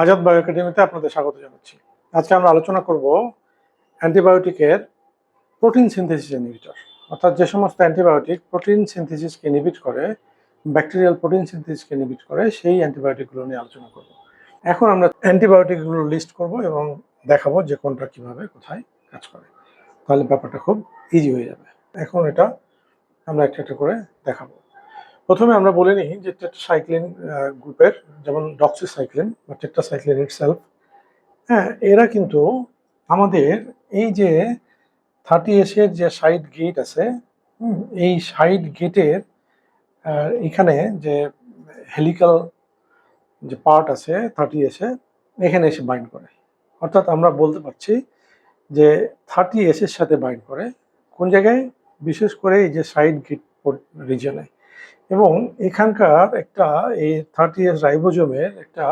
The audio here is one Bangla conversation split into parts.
আজাদ বায়ো একাডেমিতে আপনাদের স্বাগত জানাচ্ছি। আজকে আমরা আলোচনা করব অ্যান্টিবায়োটিকের প্রোটিন সিনথেসিস ইনহিবিটর। অর্থাৎ যে সমস্ত অ্যান্টিবায়োটিক প্রোটিন সিনথেসিসকে ইনহিবিট করে, ব্যাকটেরিয়াল প্রোটিন সিনথেসিসকে ইনহিবিট করে, সেই অ্যান্টিবায়োটিকগুলো নিয়ে আলোচনা করব। এখন আমরা অ্যান্টিবায়োটিকগুলো লিস্ট করব এবং দেখাবো যে কোনটা কীভাবে, কোথায় কাজ করে। তাহলে ব্যাপারটা খুব ইজি হয়ে যাবে। এখন এটা আমরা একটা একটা করে দেখাবো। প্রথমে আমরা বলে নিই যে টেট্রাসাইক্লিন গ্রুপের যেমন ডক্সিসাইক্লিন বা টেট্রাসাইক্লিন ইটসেলফ হ্যাঁ এরা কিন্তু আমাদের এই যে থার্টি এসের যে সাইড গেট আছে এই সাইড গেটের এখানে যে হেলিক্যাল যে পার্ট আছে থার্টি এসে এখানে এসে বাইন্ড করে। অর্থাৎ আমরা বলতে পারছি যে থার্টি এসের সাথে বাইন্ড করে। কোন জায়গায়? বিশেষ করে এই যে সাইড গেট রিজনে এবং এখানকার একটা এই থার্টি ইয়ার্স রাইবোজোমের একটা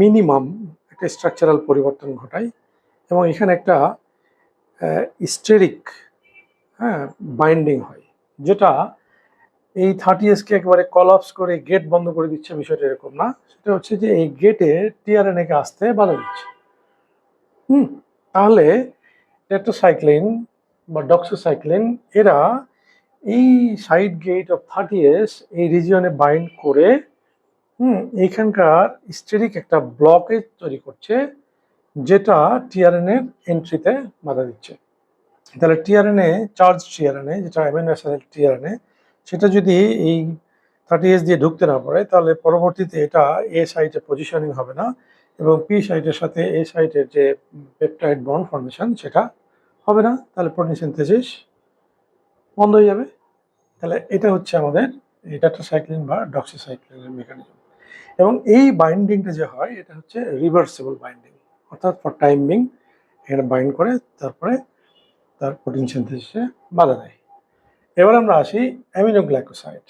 মিনিমাম একটা স্ট্রাকচারাল পরিবর্তন ঘটায় এবং এখানে একটা স্টেরিক হ্যাঁ বাইন্ডিং হয়, যেটা এই থার্টি এসকে একেবারে কলাপস করে গেট বন্ধ করে দিচ্ছে বিষয়টা এরকম না। সেটা হচ্ছে যে এই গেটে টিআরএনএকে আসতে বাধা দিচ্ছে। হুম, তাহলে টেট্রাসাইক্লিন বা ডক্সোসাইক্লিন এরা এই side gate of thirty S এই রিজিয়নে বাইন্ড করে, হুম, এইখানকার স্টেরিক একটা ব্লকেজ তৈরি করছে, যেটা টিআরএনএর এন্ট্রিতে বাধা দিচ্ছে। তাহলে টিআরএনএ চার্জ টিআরএনএ যেটা অ্যামিনো অ্যাসিড টিআরএনএ সেটা যদি এই থার্টি এস দিয়ে ঢুকতে না পারে, তাহলে পরবর্তীতে এটা এ সাইটে পজিশনিং হবে না এবং পি সাইটের সাথে এ সাইটের যে পেপটাইড বন্ড ফর্মেশন সেটা হবে না। তাহলে প্রোটিন সিনথেসিস বন্ধ হয়ে যাবে। তাহলে এটা হচ্ছে আমাদের ডাটাসাইক্লিন বা ডক্সিসাইক্লিনের মেকানিজম এবং এই বাইন্ডিংটা যে হয়, এটা হচ্ছে রিভার্সেবল বাইন্ডিং অর্থাৎ ফর টাইমিং এখানে বাইন্ড করে, তারপরে তার প্রোটিন সিনথেসিসে বাধা দেয়। এবার আমরা আসি অ্যামিনোগ্লাইকোসাইড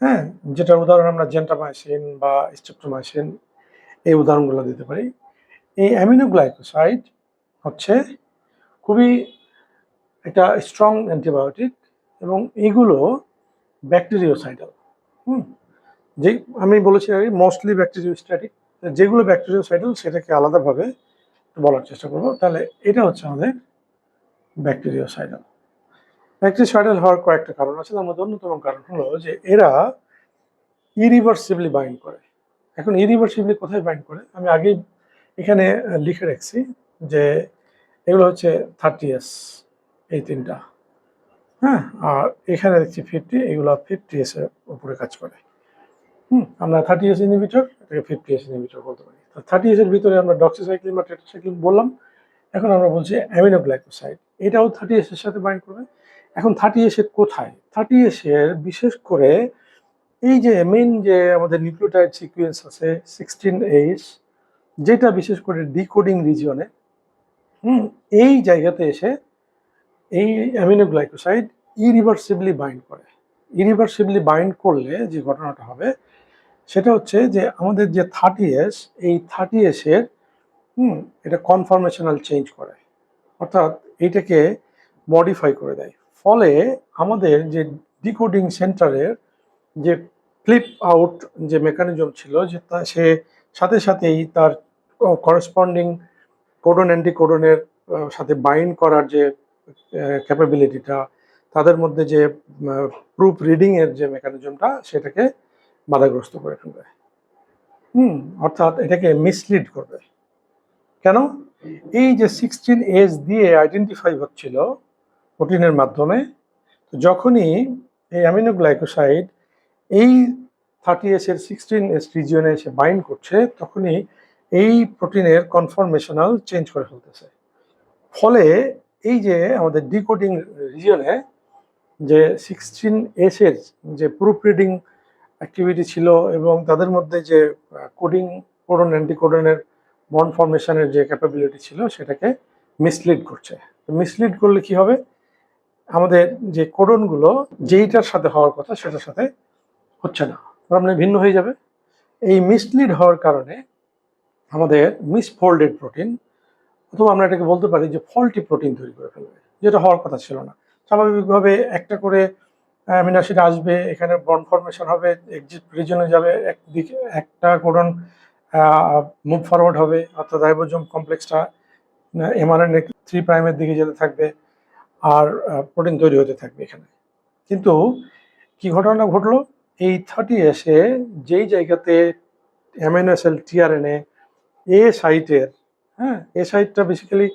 হ্যাঁ যেটার উদাহরণ আমরা জেন্টামাইসিন বা স্ট্রেপ্টোমাইসিন এই উদাহরণগুলো দিতে পারি। এই অ্যামিনোগ্লাইকোসাইড হচ্ছে খুবই একটা স্ট্রং অ্যান্টিবায়োটিক এবং এগুলো ব্যাকটেরিওসাইডাল হুম? যে আমি বলেছি আগে মোস্টলি ব্যাকটেরিওস্ট্যাটিক যেগুলো ব্যাকটেরিওসাইডাল সেটাকে আলাদাভাবে বলার চেষ্টা করব। তাহলে এটা হচ্ছে আমাদের ব্যাকটেরিওসাইডাল ব্যাকটেরিওসাইডাল হওয়ার কয়েকটা কারণ আছে, তার মধ্যে অন্যতম কারণ হলো যে এরা ইরিভার্সিবলি বাইন্ড করে। এখন ইরিভার্সিবলি কোথায় বাইন্ড করে? আমি আগেই এখানে লিখে রাখছি যে এগুলো হচ্ছে থার্টি এস এই তিনটা। হ্যাঁ আর এখানে দেখছি ফিফটি এগুলো ফিফটি এস এর উপরে কাজ করে। হুম, আমরা থার্টি এস ইনহিবিটর এটাকে ফিফটি এস ইনহিবিটর বলতে পারি। থার্টি এস এর ভিতরে আমরা ডক্সিসাইক্লিন বা টেট্রাসাইক্লিন বললাম। এখন আমরা বলছি অ্যামিনোগ্লাইকোসাইড এটাও থার্টি এস এর সাথে বাইন্ড করবে। এখন থার্টি এস এর কোথায়? থার্টি এস এর বিশেষ করে এই যে মেইন যে আমাদের নিউক্লিওটাইড সিকুয়েন্স আছে সিক্সটিন এইস যেটা বিশেষ করে ডিকোডিং রিজিয়নে হুম, এই জায়গাতে এসে এই অ্যামিনোগ্লাইকোসাইড ইরিভার্সিবলি বাইন্ড করে। ইরিভার্সিবলি বাইন্ড করলে যে ঘটনাটা হবে, সেটা হচ্ছে যে আমাদের যে থার্টি এস এই থার্টি এসের হুম, এটা কনফরমেশনাল চেঞ্জ করে। অর্থাৎ এইটাকে মডিফাই করে দেয়। ফলে আমাদের যে ডিকোডিং সেন্টারের যে ফ্লিপ আউট যে মেকানিজম ছিল, যে তা, সে সাথে সাথেই তার করসপন্ডিং কোডন অ্যান্টি কোডনের সাথে বাইন্ড করার যে ক্যাপাবিলিটিটা তাদের মধ্যে যে প্রুফ রিডিংয়ের যে মেকানিজমটা সেটাকে বাধাগ্রস্ত করে ফেলবে। হুম, অর্থাৎ এটাকে মিসলিড করবে। কেন? এই যে সিক্সটিন এজ দিয়ে আইডেন্টিফাই হচ্ছিল প্রোটিনের মাধ্যমে যখনই এই অ্যামিনোগ্লাইকোসাইড এই থার্টি এস এর সিক্সটিন এস রিজিয়নে এসে বাইন্ড করছে, তখনই এই প্রোটিনের কনফরমেশনাল চেঞ্জ করে ফেলতেছে। ফলে এই যে আমাদের ডিকোডিং রিজিয়নে যে সিক্সটিন এসের যে প্রুফ রিডিং অ্যাক্টিভিটি ছিল এবং তাদের মধ্যে যে কোডিং কোডন অ্যান্টিকোডনের বন্ড ফর্মেশনের যে ক্যাপাবিলিটি ছিল সেটাকে মিসলিড করছে। মিসলিড করলে কি হবে? আমাদের যে কোডনগুলো যেইটার সাথে হওয়ার কথা সেটার সাথে হচ্ছে না। তার মানে ভিন্ন হয়ে যাবে। এই মিসলিড হওয়ার কারণে আমাদের মিসফোল্ডেড প্রোটিন অথবা আমরা এটাকে বলতে পারি যে ফল্টি প্রোটিন তৈরি করে ফেলবে, যেটা হওয়ার কথা ছিল না। স্বাভাবিকভাবে একটা করে অ্যামিনো অ্যাসিড আসবে, এখানে বন্ড ফর্মেশন হবে এক্সিট রিজনে যাবে, একদিকে একটা কোডন মুভ ফরওয়ার্ড হবে, অর্থাৎ রাইবোজোম কমপ্লেক্সটা এমআরএনএ থ্রি প্রাইমের দিকে যেতে থাকবে, আর প্রোটিন তৈরি হতে থাকবে এখানে। কিন্তু কি ঘটনা ঘটলো? এই থার্টি এসে যেই জায়গাতে অ্যামিনো সেল টিআরএনএ এ সাইটের হ্যাঁ এ সাইটটা বেসিক্যালি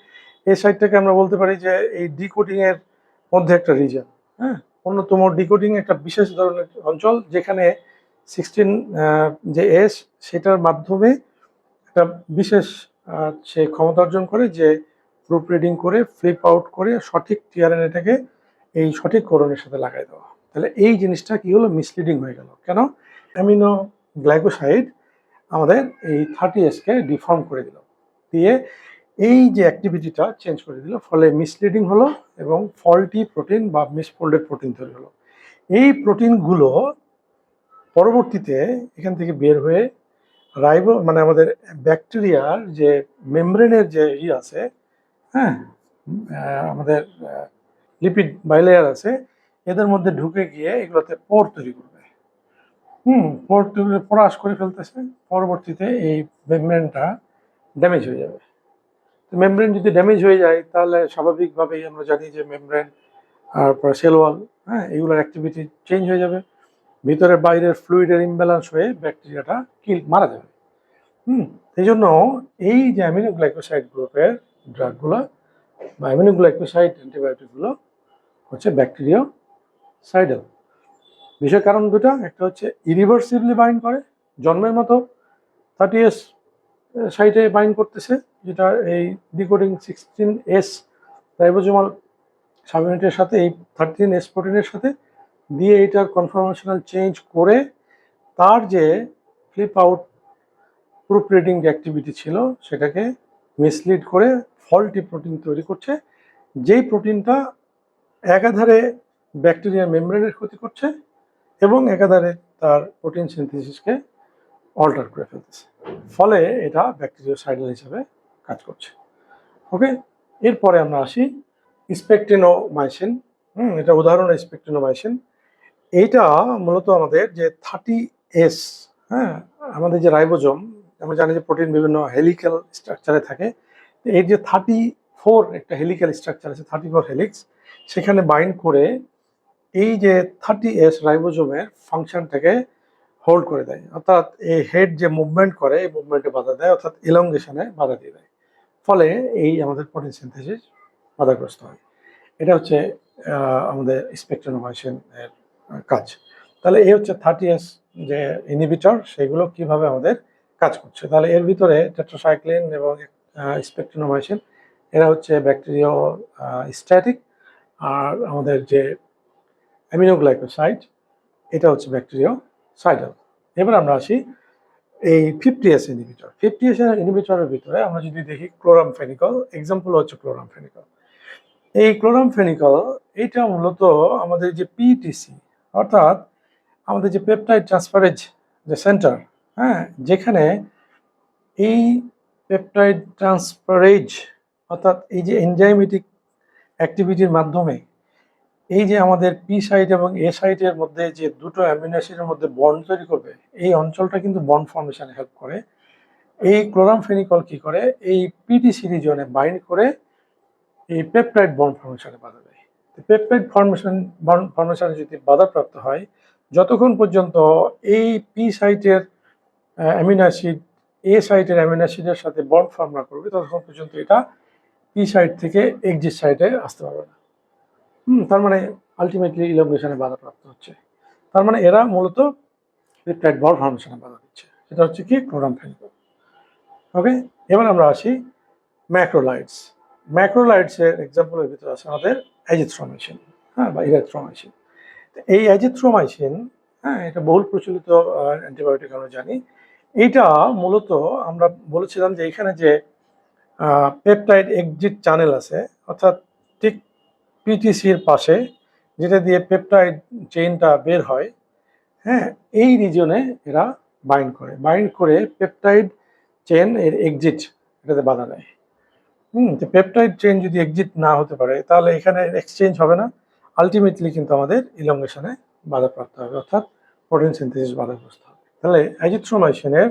এ সাইটটাকে আমরা বলতে পারি যে এই ডিকোডিং এর মধ্যে একটা রিজন হ্যাঁ অন্যতম ডিকোডিং একটা বিশেষ ধরনের অঞ্চল যেখানে সিক্সটিন যে এস সেটার মাধ্যমে একটা বিশেষ সে ক্ষমতা অর্জন করে যে প্রুফ রিডিং করে ফ্লিপ আউট করে সঠিক টিআরএনএটাকে এই সঠিক করণের সাথে লাগাই দেওয়া। তাহলে এই জিনিসটা কি হলো? মিসলিডিং হয়ে গেল। কেন? অ্যামিনো গ্লাইকোসাইড আমাদের এই থার্টি এসকে ডিফর্ম করে দিল। দিয়ে এই যে অ্যাক্টিভিটিটা চেঞ্জ করে দিল, ফলে মিসলিডিং হলো এবং ফলটি প্রোটিন বা মিসফোল্ডেড প্রোটিন তৈরি হলো। এই প্রোটিনগুলো পরবর্তীতে এখান থেকে বের হয়ে রাইবো মানে আমাদের ব্যাকটেরিয়ার যে মেমব্রেনের যে ই আছে হ্যাঁ আমাদের লিপিড বাইলেয়ার আছে, এদের মধ্যে ঢুকে গিয়ে এগুলোতে পোর তৈরি করবে। হুম, পোর তৈরি, পরাশ করে ফেলতেছে। পরবর্তীতে এই মেমব্রেনটা ড্যামেজ হয়ে যাবে। তো মেমব্রেন যদি ড্যামেজ হয়ে যায়, তাহলে স্বাভাবিকভাবেই আমরা জানি যে মেমব্রেন তারপর সেল ওয়াল হ্যাঁ এগুলোর অ্যাক্টিভিটি চেঞ্জ হয়ে যাবে। ভিতরে বাইরের ফ্লুইডের ইমব্যালেন্স হয়ে ব্যাকটেরিয়াটা কিল মারা যাবে। হুম এই জন্য এই যে অ্যামিনোগ্লাইকোসাইড গ্রুপের ড্রাগগুলো বা অ্যামিনোগ্লাইকোসাইড অ্যান্টিবায়োটিকগুলো হচ্ছে ব্যাকটেরিয়া সাইডাল বিষয় কারণ দুটা, একটা হচ্ছে ইরিভার্সিবলি বাইন্ড করে, জন্মের মতো। থার্টি এস সাইটে বাইন্ড করতেছে, যেটা এই ডিকোডিং সিক্সটিন এস রাইবোজোমাল সাবইউনিটের সাথে, এই থার্টিন এস প্রোটিনের সাথে দিয়ে এটার কনফার্মেশনাল চেঞ্জ করে তার যে ফ্লিপ আউট প্রুফ রিডিং যে অ্যাক্টিভিটি ছিল, সেটাকে মিসলিড করে ফল্টি প্রোটিন তৈরি করছে, যেই প্রোটিনটা একাধারে ব্যাকটেরিয়া মেমব্রেনের ক্ষতি করছে এবং একাধারে তার প্রোটিন সিনথেসিসকে অল্টার করে ফেলতেছে। ফলে এটা ব্যাকটেরিয়া সাইডাল হিসেবে কাজ করছে। ওকে? এরপরে আমরা আসি স্পেকটিনোমাইসিন। হুম, এটা উদাহরণ স্পেকটিনোমাইসিন। এইটা মূলত আমাদের যে থার্টি এস হ্যাঁ আমাদের যে রাইবোজম, আমরা জানি যে প্রোটিন বিভিন্ন হেলিক্যাল স্ট্রাকচারে থাকে। এর যে থার্টি ফোর একটা হেলিক্যাল স্ট্রাকচার আছে, থার্টি ফোর হেলিক্স, সেখানে বাইন্ড করে এই যে থার্টি এস রাইবোজোমের ফাংশনটাকে হোল্ড করে দেয়। অর্থাৎ এই হেড যে মুভমেন্ট করে, এই মুভমেন্টে বাধা দেয়, অর্থাৎ ইলংগেশনে বাধা দিয়ে দেয়। ফলে এই আমাদের প্রোটিন সিনথেসিস বাধাগ্রস্ত হয়। এটা হচ্ছে আমাদের স্পেকট্রোনোমাইসিন এর কাজ। তাহলে এই হচ্ছে থার্টি এস যে ইনহিবিটর সেগুলো কীভাবে আমাদের কাজ করছে? তাহলে এর ভিতরে টেট্রাসাইক্লিন এবং স্পেকট্রোনোমাইসিন এরা হচ্ছে ব্যাকটেরিয়া স্ট্যাটিক আর আমাদের যে অ্যামিনোগ্লাইকোসাইড এটা হচ্ছে ব্যাকটেরিয়া সাইডাল এবার আমরা আসি এই fifty S inhibitor fifty S ইনহিবিটরের ভিতরে আমরা যদি দেখি ক্লোরাম ফেনিকল এক্সাম্পল হচ্ছে ক্লোরাম ফেনিকল এই ক্লোরাম ফেনিকল এটা মূলত আমাদের যে পিটিসি অর্থাৎ আমাদের যে পেপটাইড ট্রান্সফারেজ যে সেন্টার হ্যাঁ যেখানে এই পেপটাইড ট্রান্সফারেজ অর্থাৎ এই যে এনজাইমেটিক অ্যাক্টিভিটির মাধ্যমে এই যে আমাদের পি সাইট এবং এ সাইটের মধ্যে যে দুটো অ্যামিনো অ্যাসিডের মধ্যে বন্ড তৈরি করবে, এই অঞ্চলটা কিন্তু বন্ড ফর্মেশনে হেল্প করে। এই ক্লোরাম ফেনিকল কি করে? এই পিটিসি রিজনে বাইন্ড করে এই পেপটাইড বন্ড ফর্মেশনে বাধা দেয়। পেপটাইড ফর্মেশন বন্ড ফর্মেশনে যদি বাধাপ্রাপ্ত হয়, যতক্ষণ পর্যন্ত এই পি সাইটের অ্যামিনো অ্যাসিড এ সাইটের অ্যামিনো অ্যাসিডের সাথে বন্ড ফর্ম না করবে, ততক্ষণ পর্যন্ত এটা পি সাইট থেকে এক্সিট সাইটে আসতে পারবে না। হুম, তার মানে আলটিমেটলি ইলংগেশনে বাধাপ্রাপ্ত হচ্ছে। তার মানে এরা মূলত পেপটাইড বন্ড ফর্মেশনে বাধা দিচ্ছে। সেটা হচ্ছে কি? ক্লোরাম ফেনিকল ওকে এবার আমরা আসি ম্যাক্রোলাইটস ম্যাক্রোলাইটসের এক্সাম্পলের ভিতরে আছে আমাদের অ্যাজিথ্রোমাইসিন হ্যাঁ বা ইরাথ্রোমাইসিন এই অ্যাজিথ্রোমাইসিন হ্যাঁ এটা বহুল প্রচলিত অ্যান্টিবায়োটিক আমরা জানি। এইটা মূলত আমরা বলেছিলাম যে এখানে যে পেপটাইড এক্সিট চ্যানেল আছে, অর্থাৎ ঠিক পিটিসির পাশে, যেটা দিয়ে পেপটাইড চেইনটা বের হয় হ্যাঁ এই রিজনে এরা বাইন্ড করে। বাইন্ড করে পেপটাইড চেন এর এক্সিট এটাতে বাধা দেয়। হুম, তো পেপটাইড চেন যদি এক্সিট না হতে পারে, তাহলে এখানে এক্সচেঞ্জ হবে না। আলটিমেটলি কিন্তু আমাদের ইলংগেশনে বাধাপ্রাপ্ত হবে, অর্থাৎ প্রোটিন সিনথেসিস বাধাগ্রস্ত হবে। তাহলে অ্যাজিথ্রোমাইসিনের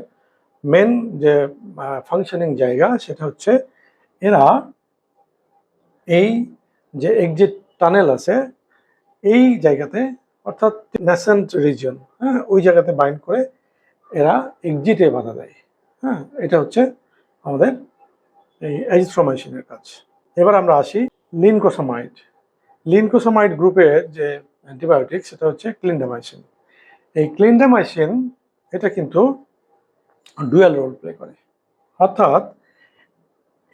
মেন যে ফাংশনিং জায়গা সেটা হচ্ছে এরা এই যে এক্সিট টানেল আছে, এই জায়গাতে, অর্থাৎ ন্যাসেন্ট রিজন হ্যাঁ ওই জায়গাতে বাইন্ড করে এরা এক্সিটে বাধা দেয় হ্যাঁ এটা হচ্ছে আমাদের এই অ্যাজিথ্রোমাইসিনের কাজ। এবার আমরা আসি লিনকোসামাইড লিনকোসামাইড গ্রুপের যে অ্যান্টিবায়োটিক সেটা হচ্ছে ক্লিন্ডামাইসিন এই ক্লিন্ডামাইসিন এটা কিন্তু ডুয়াল রোল প্লে করে। অর্থাৎ,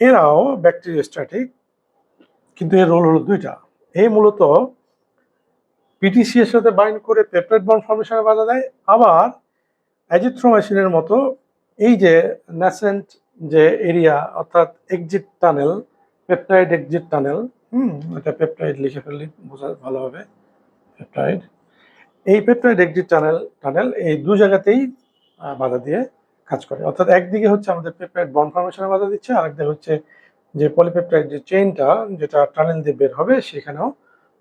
এরাও ব্যাকটেরিয়াস্ট্যাটিক কিন্তু এর রোল হলো দুইটা। এই মূলত পিটিসি এর সাথে বাইন্ড করে পেপটাইড বন্ড ফর্মেশনে বাধা দেয়। আবার অ্যাজিথ্রোমাইসিনের মতো এই যে ন্যাসেন্ট যে এরিয়া অর্থাৎ exit tunnel peptide exit tunnel হুম, এটা পেপটাইড লিখে ফেললে বোঝা ভালো হবে পেপটাইড এই পেপটাইড এক্সিট টানেল টানেল এই দু জায়গাতেই বাধা দিয়ে কাজ করে। অর্থাৎ একদিকে হচ্ছে আমাদের পেপটাইড বন্ড ফর্মেশনে বাধা দিচ্ছে, আরেকদিকে হচ্ছে যে পলিপেপটাইড যে চেইনটা যেটা টানেল দিয়ে বের হবে সেখানেও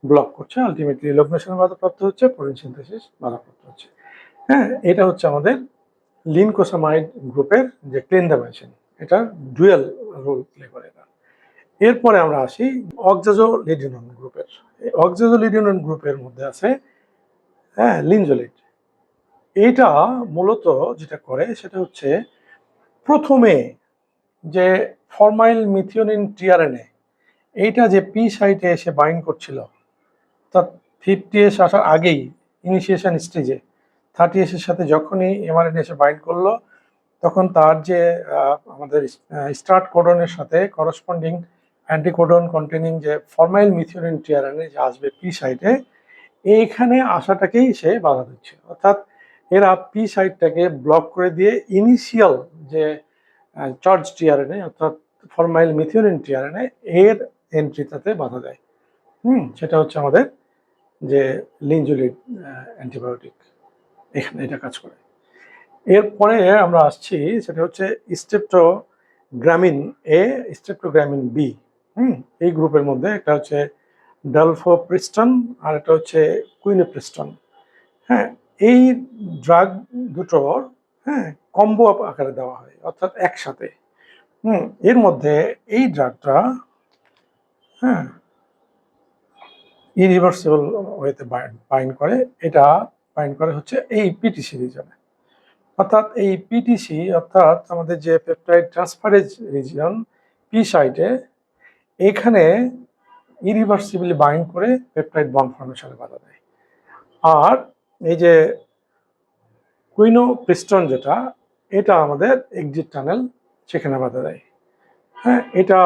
ব্লক করছে। আলটিমেটলি লোকমেশনে বাধাপ্রাপ্ত হচ্ছে প্রোটিন সিনথেসিস বাধাপ্রাপ্ত হচ্ছে। হ্যাঁ এটা হচ্ছে আমাদের লিনকোসামাইড গ্রুপের যে ক্লিনডামাইসিন এটা ডুয়েল রোল প্লে করে এটা। এরপরে আমরা আসি অক্সাজো লিডিনন গ্রুপের। এই অক্সাজো গ্রুপের মধ্যে আছে হ্যাঁ লিনজোলিড এটা মূলত যেটা করে সেটা হচ্ছে প্রথমে যে ফরমাইল মিথিওনিন টিআরএনএ, এইটা যে পি সাইটে এসে বাইন্ড করছিল, তা ফিফটি এস আসার আগেই, ইনিশিয়েশন স্টেজে, থার্টি এসের সাথে যখনই এমআরএনএ এসে বাইন্ড করল, তখন তার যে আমাদের স্টার্ট কোডনের সাথে করসপন্ডিং অ্যান্টিকোডন কন্টেনিং যে ফরমাইল মিথিওনিন টিআরএনএ যে আসবে পি সাইটে, এইখানে আসাটাকেই সে বাধা দিচ্ছে। অর্থাৎ এরা পি সাইটটাকে ব্লক করে দিয়ে ইনিশিয়াল যে চার্জ টিআরএনএ অর্থাৎ ফরমাইল মিথিওনিন টিআরএনএ এর এন্ট্রিটাতে বাধা দেয়। হুম, সেটা হচ্ছে আমাদের যে লিনজুলিড অ্যান্টিবায়োটিক এখানে এটা কাজ করে। এরপরে আমরা আসছি, সেটা হচ্ছে স্টেপটোগ্রামিন এ স্টেপটোগ্রামিন বি হুম, এই গ্রুপের মধ্যে একটা হচ্ছে ডালফোপ্রিস্টন আর একটা হচ্ছে কুইনোপ্রিস্টন হ্যাঁ এই ড্রাগ দুটোর হ্যাঁ কম্বো আকারে দেওয়া হয়, অর্থাৎ একসাথে। হুম, এর মধ্যে এই ড্রাগটা হ্যাঁ ইরিভার্সিবল ওয়েতে বাইন্ড করে। এটা বাইন্ড করে হচ্ছে এই পিটিসি রিজনে অর্থাৎ এই পিটিসি অর্থাৎ আমাদের যে পেপটাইড ট্রান্সফারেজ রিজিয়ন পি সাইটে এখানে ইরিভার্সিবলি বাইন্ড করে পেপটাইড বন্ড ফর্মেশনে বাধা দেয়। আর এই যে কুইনো পিস্টন যেটা, এটা আমাদের এক্সিট টানেল সেখানে বাধা দেয়। হ্যাঁ এটা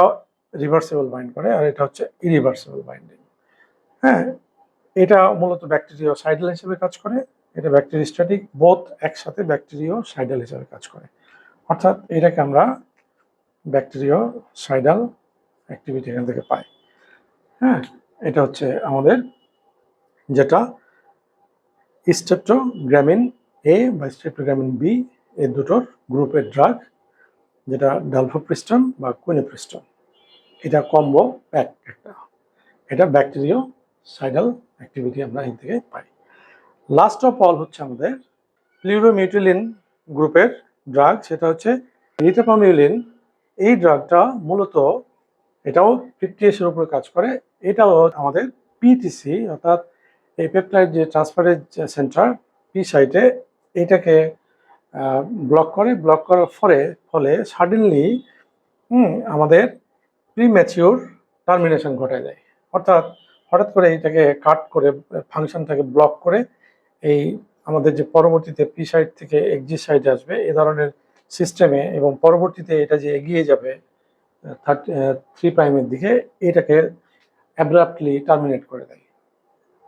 রিভার্সিবল বাইন্ড করে আর এটা হচ্ছে ইরিভার্সিবল বাইন্ডিং হ্যাঁ এটা মূলত ব্যাকটেরিয়া সাইডাল হিসেবে কাজ করে, এটা ব্যাকটেরিয়া স্ট্যাটিক বোথ একসাথে ব্যাকটেরিয়া সাইডাল হিসেবে কাজ করে। অর্থাৎ এটাকে আমরা ব্যাকটেরিয়া সাইডাল অ্যাক্টিভিটি এখান থেকে পাই। হ্যাঁ এটা হচ্ছে আমাদের যেটা স্টেপ্টোগ্রামিন এ বা স্টেপ্টোগ্রামিন বি এই দুটোর গ্রুপের ড্রাগ যেটা ডালফোপ্রিস্টন বা কুইনোপ্রিস্টন এটা কম্বো প্যাক একটা। এটা ব্যাকটেরিয়া সাইডাল অ্যাক্টিভিটি আমরা এখান থেকে পাই। লাস্ট অফ অল হচ্ছে আমাদের প্লিউরোমিউটিলিন গ্রুপের ড্রাগ সেটা হচ্ছে রিটাপামিউলিন এই ড্রাগটা মূলত এটাও এর উপরে কাজ করে। এটাও আমাদের পিটিসি অর্থাৎ এই পেপটাইড যে ট্রান্সফারেজ সেন্টার পি সাইটে এটাকে ব্লক করে ব্লক করার ফলে ফলে সাডেনলি আমাদের প্রিম্যাচিওর টার্মিনেশন ঘটায় দেয় অর্থাৎ হঠাৎ করে এটাকে কাট করে ফাংশনটাকে ব্লক করে, এই আমাদের যে পরবর্তীতে পি সাইড থেকে এক্সি সাইড আসবে, এ ধরনের সিস্টেমে এবং পরবর্তীতে এটা যে এগিয়ে যাবে থার্টি থ্রি প্রাইমের দিকে, এটাকে অ্যাব্রাপ্টলি টার্মিনেট করে দেয়।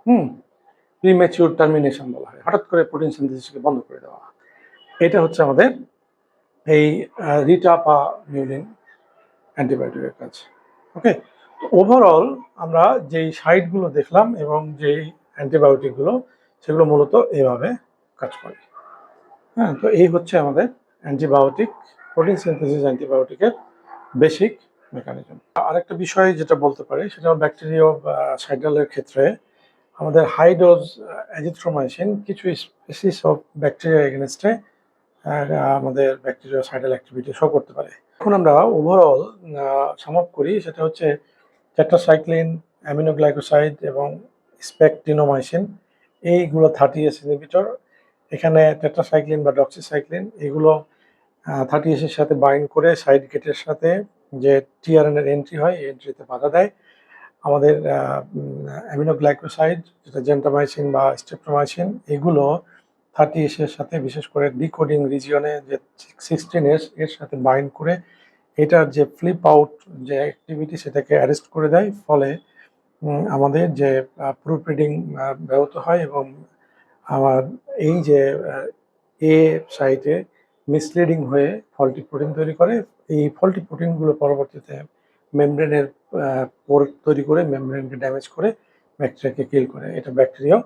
হুম প্রিম্যাচিওর টার্মিনেশন বলা হয়। হঠাৎ করে প্রোটিন সিনথেসিসকে বন্ধ করে দেওয়া। এটা হচ্ছে আমাদের এই রিটাপা মিউলিন অ্যান্টিবায়োটিকের কাজ। ওকে? ওভারঅল আমরা যেই সাইটগুলো দেখলাম এবং যেই অ্যান্টিবায়োটিকগুলো, সেগুলো মূলত এভাবে কাজ করে। হ্যাঁ তো এই হচ্ছে আমাদের অ্যান্টিবায়োটিক প্রোটিন সিনথেসিস অ্যান্টিবায়োটিকের বেসিক মেকানিজম আরেকটা বিষয় যেটা বলতে পারি, সেটা ব্যাকটেরিয়া সাইডালের ক্ষেত্রে আমাদের হাই ডোজ অ্যাজিথ্রোমাইসিন কিছু স্পেসিস অফ ব্যাকটেরিয়া এগেনস্টে আমাদের ব্যাকটেরিয়া সাইডাল অ্যাক্টিভিটি শো করতে পারে। এখন আমরা ওভারঅল সামাপ করি, সেটা হচ্ছে টেট্রাসাইক্লিন অ্যামিনোগ্লাইকোসাইড এবং স্পেকটিনোমাইসিন এইগুলো থার্টি এস ইনহিবিটর এখানে টেট্রাসাইক্লিন বা ডক্সিসাইক্লিন এগুলো থার্টি এসের সাথে বাইন্ড করে সাইড গেটের সাথে যে টিআরএন এর এন্ট্রি হয় এন্ট্রিতে বাধা দেয়। আমাদের অ্যামিনোগ্লাইকোসাইড যেটা জেন্টামাইসিন বা স্টেপ্টোমাইসিন এগুলো থার্টি এসের সাথে বিশেষ করে ডিকোডিং রিজিয়নে যে সিক্সটিন এস এর সাথে বাইন্ড করে এটার যে ফ্লিপ আউট যে অ্যাক্টিভিটি সেটাকে অ্যারেস্ট করে দেয়। ফলে আমাদের যে প্রুফ রিডিং ব্যাহত হয় এবং আমার এই যে এ সাইটে মিসলিডিং হয়ে ফল্টি প্রোটিন তৈরি করে। এই ফল্টি প্রোটিনগুলো পরবর্তীতে মেমব্রেনের পোর তৈরি করে মেমব্রেনকে ড্যামেজ করে ব্যাকটেরিয়াকে কিল করে। এটা ব্যাকটেরিয়া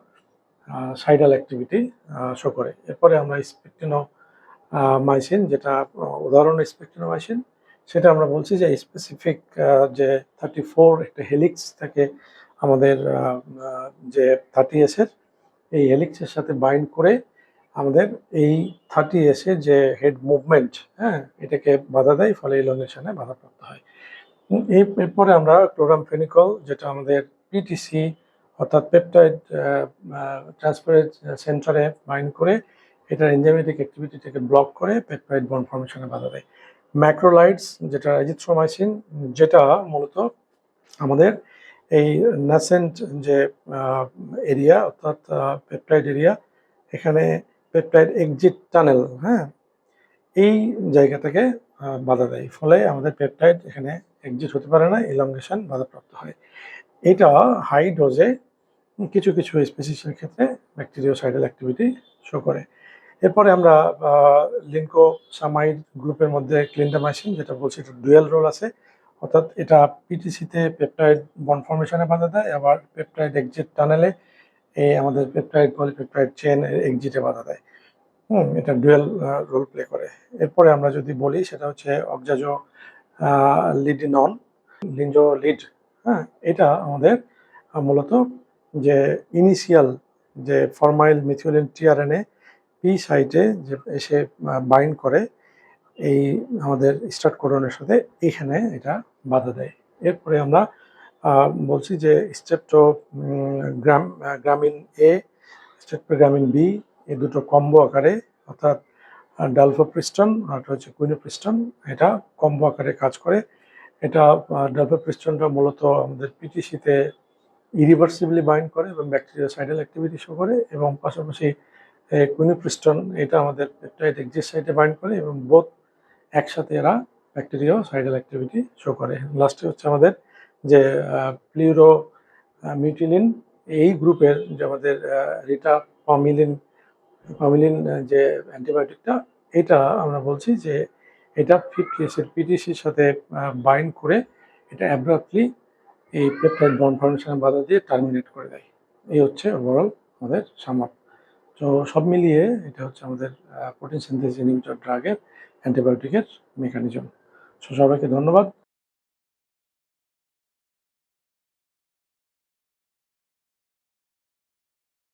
সাইডাল অ্যাক্টিভিটি শো করে। এরপরে আমরা স্পেকটিনো মাইসিন যেটা উদাহরণ উদাহরণ স্পেকটিনোমাইসিন সেটা আমরা বলছি যে স্পেসিফিক যে থার্টি ফোর একটা হেলিক্স থাকে আমাদের যে থার্টি এসের এই হেলিক্সের সাথে বাইন্ড করে আমাদের এই থার্টি এসের যে হেড মুভমেন্ট হ্যাঁ এটাকে বাধা দেয়, ফলে ইলংগেশনে বাধাপ্রাপ্ত হয়। এরপরে আমরা ক্লোরামফেনিকল, যেটা আমাদের পিটিসি অর্থাৎ পেপটাইড ট্রান্সফারেজ সেন্টারে বাইন্ড করে এটার এনজাইমেটিক অ্যাক্টিভিটিটাকে ব্লক করে পেপটাইড বন্ড ফর্মেশনে বাধা দেয়। ম্যাক্রোলাইটস যেটা এজিথ্রোমাইসিন, যেটা মূলত আমাদের এই ন্যাসেন্ট যে এরিয়া অর্থাৎ পেপটাইড এরিয়া এখানে পেপটাইড এক্সিট টানেল হ্যাঁ এই জায়গাটাকে বাধা দেয়। ফলে আমাদের পেপটাইড এখানে এক্সিট হতে পারে না ইলংগেশন বাধাপ্রাপ্ত হয়। এটা হাই ডোজে কিছু কিছু স্পেসিসের ক্ষেত্রে ব্যাকটেরিওসাইডাল অ্যাক্টিভিটি শো করে। এরপরে আমরা লিঙ্কো সামাইড গ্রুপের মধ্যে ক্লিন্ডামাইসিন যেটা বলছি, এটা ডুয়েল রোল আছে। অর্থাৎ এটা পিটিসিতে পেপটাইড বন ফর্মেশনে বাধা দেয়, আবার পেপটাইড এক্সিট টানেলে এই আমাদের পেপটাইড পলিপেপটাইড চেন এক্সিটে বাধা দেয়। হুম, এটা ডুয়েল রোল প্লে করে। এরপরে আমরা যদি বলি, সেটা হচ্ছে অবজাজো লিডিনন লিঞ্জো লিড হ্যাঁ এটা আমাদের মূলত যে ইনিশিয়াল যে ফরমাইল মিথিওলিন টিআরএনএ পি সাইটে যে এসে বাইন্ড করে, এই আমাদের স্টার্ট কোডনের সাথে এইখানে এটা বাধা দেয়। এরপরে আমরা বলছি যে স্টেপটো গ্রাম গ্রামীণ এ স্টেপটোগ্রামীণ বি এই দুটো কম্বো আকারে, অর্থাৎ ডালফোপ্রিস্টন আর একটা হচ্ছে কুইনোপ্রিস্টন এটা কম্বো আকারে কাজ করে। এটা ডালফো ডালফোপ্রিস্টনটা মূলত আমাদের পিটিসিতে ইরিভার্সিবলি বাইন্ড করে এবং ব্যাকটেরিয়া সাইডাল অ্যাক্টিভিটি শো করে এবং পাশাপাশি কুইনোপ্রিস্টন এটা আমাদের পেপটাইড এক্সিস সাইডে বাইন্ড করে এবং বোথ একসাথে এরা ব্যাকটেরিয়া সাইডাল অ্যাক্টিভিটি শো করে। লাস্টে হচ্ছে আমাদের যে প্লিউরো মিউটিলিন এই গ্রুপের যে আমাদের রিটা পামিলিন পামিলিন যে অ্যান্টিবায়োটিকটা, এটা আমরা বলছি যে এটা ফিফটি পিটিসির সাথে বাইন্ড করে এটা অ্যাব্রাপ্টলি এই পেপটাইড বন্ড ফর্মেশনের বাধা দিয়ে টার্মিনেট করে দেয়। এই হচ্ছে ওভারঅল আমাদের সামাপ তো সব মিলিয়ে এটা হচ্ছে আমাদের প্রোটিন সিনথেসিস ইনহিবিটর ড্রাগের অ্যান্টিবায়োটিকের মেকানিজম সো সবাইকে ধন্যবাদ।